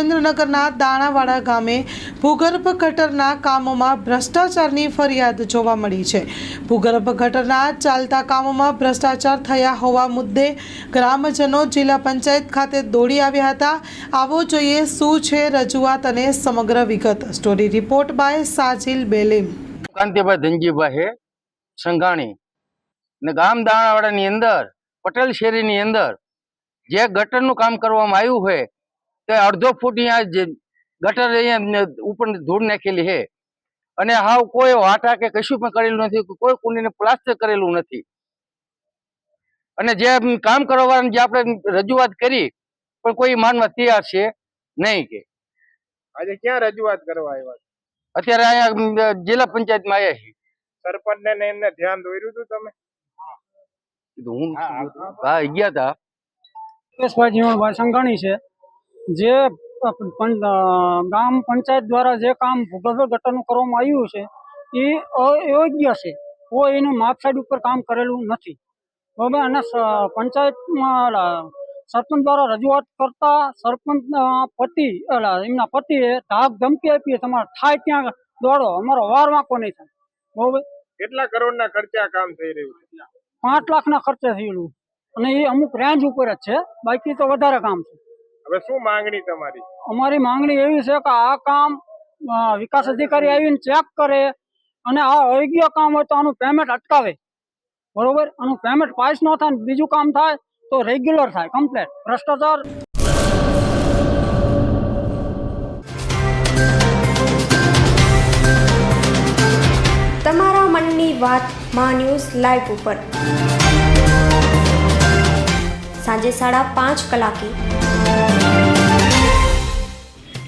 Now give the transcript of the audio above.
સુરેન્દ્રનગરના દાણાવાડા ગામે ભૂગર્ભ ગટરના કામોમાં ભ્રષ્ટાચારની ફરિયાદ જોવા મળી છે. ભૂગર્ભ ગટરના ચાલતા કામોમાં ભ્રષ્ટાચાર થયા હોવા મુદ્દે ગ્રામજનો જિલ્લા પંચાયત ખાતે દોડી આવ્યા હતા. આવો જોઈએ શું છે રજૂઆત અને સમગ્ર વિગત. Story report by Sajil Belim. Kantibhai Dhanjibhai Sanghani. ને ગામ દાણાવાડાની અંદર, પટેલ શેરીની અંદર, જે ગટરનું કામ કરવામાં આવ્યું હોય તે અડધો ફૂટ અહીંયા જે ગટર અહીંયા ઉપર ધૂળ નાખેલી છે. અને હાવ કોઈ વાટા કે કશું પણ કરેલું નથી કોઈ કુંડીને પ્લાસ્ટર કરેલું નથી. અને જે કામ કરવાવાળાને જે આપણે રજૂઆત કરી પણ કોઈ માનવા તૈયાર છે નહીં કે. આજે ક્યાં રજૂઆત કરવા આવ્યા અત્યારે અહીંયા જિલ્લા પંચાયતમાં આવ્યા છીએ. સરપંચને ને એમને ધ્યાન દોર્યું હતું તમે? હું હા ગયા તા. મુકેશભાઈ સંઘાણી છે. જે ગામ પંચાયત દ્વારા જે કામ ભૂગર્ભ ગટરનું કરવામાં આવ્યું છે એ અયોગ્ય છે. કોઈ એનું માપ સાઈડ ઉપર કામ કરેલું નથી. બરાબર અને પંચાયતમાં સરપંચ દ્વારા રજૂઆત કરતા સરપંચ પતિ એટલે એમના પતિએ ધાક ધમકી આપી તમારે થાય ત્યાં દોડો અમારો વાર વાંકો નહીં થાય. બરાબર કેટલા કરોડના ખર્ચે કામ થઈ રહ્યું છે? પાંચ લાખના ખર્ચે થયેલું. અને એ અમુક રેન્જ ઉપર જ છે. બાકી તો વધારે કામ છે. હવે શું માંગણી તમારી? અમારી માંગણી એવી છે કે આ કામ વિકાસ અધિકારી આવીને ચેક કરે અને આ અયોગ્ય કામ હોય તો આનું પેમેન્ટ અટકાવે. બરોબર? આનું પેમેન્ટ પાસ ન થાય ને બીજું કામ થાય તો રેગ્યુલર થાય કમ્પ્લેટ ભ્રષ્ટાચાર તમારા મનની વાત મા ન્યૂઝ લાઈવ ઉપર. સાંજે સાડા પાંચ કલાકે